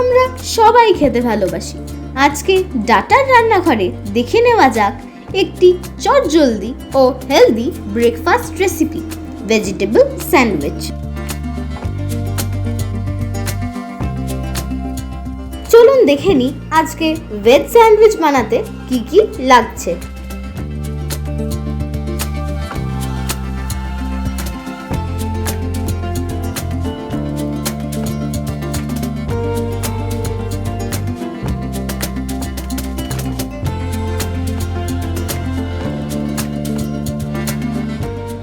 আমরা সবাই খেতে ভালোবাসি। আজকে ডাটার রান্নাঘরে দেখে নেওয়া যাক একটি চটজলদি ও healthy breakfast recipe vegetable sandwich. চলুন দেখে নিই আজকে ভেজ স্যান্ডউইচ বানাতে কি কি লাগছে।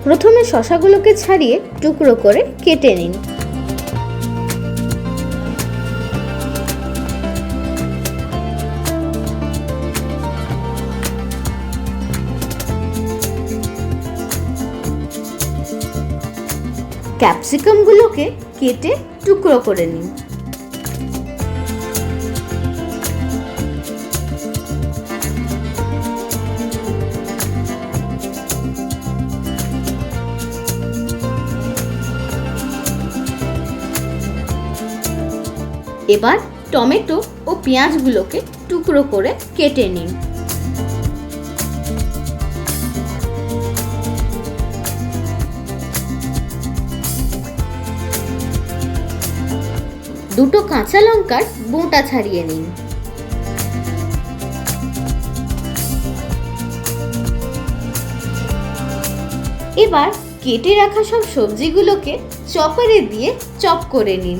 প্রথমে শশাগুলোকে ছাড়িয়ে টুকরো করে কেটে নিন। ক্যাপসিকামগুলোকে কেটে টুকরো করে নিন। এবার টমেটো ও পেঁয়াজগুলোকে টুকরো করে কেটে নিন। দুটো কাঁচা লঙ্কার বোঁটা ছাড়িয়ে নিন। এবার কেটে রাখা সব সবজিগুলোকে চপারে দিয়ে চপ করে নিন।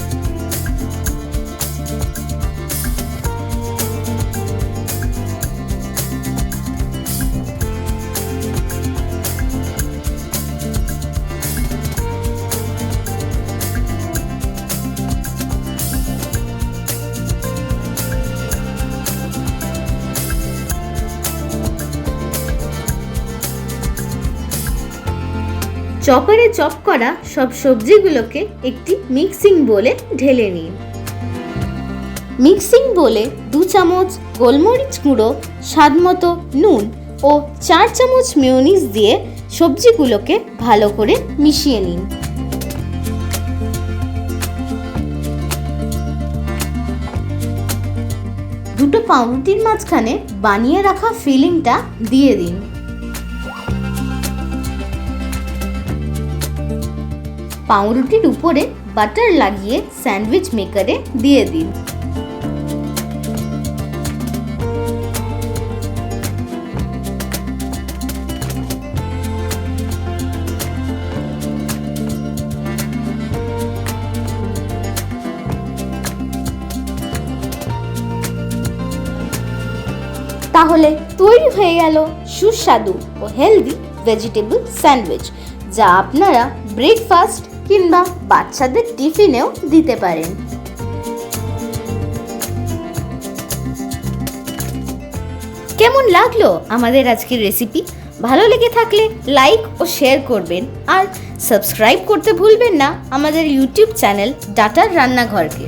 চপারে চপ করা সব সবজিগুলোকে একটি মিক্সিং বোলে ঢেলে নিন। মিক্সিং বোলে দু চামচ গোলমরিচ গুঁড়ো, স্বাদ মতো নুন ও চার চামচ মেয়োনিজ দিয়ে সবজিগুলোকে ভালো করে মিশিয়ে নিন। দুটো পাউরুটির মাঝখানে বানিয়ে রাখা ফিলিংটা দিয়ে দিন। পাউরুটির উপরে বাটার লাগিয়ে স্যান্ডউইচ মেকারে দিয়ে দিন। তাহলে তৈরি হয়ে গেল সুস্বাদু ও হেলদি ভেজিটেবল স্যান্ডউইচ যা আপনারা ব্রেকফাস্ট কিংবা বাচ্চাদের টিফিনেও দিতে পারেন। কেমন লাগল আমাদের আজকের রেসিপি ভালো লেগে থাকলে লাইক ও শেয়ার করবেন। আর সাবস্ক্রাইব করতে ভুলবেন না আমাদের ইউটিউব চ্যানেল ডাটার রান্নাঘরকে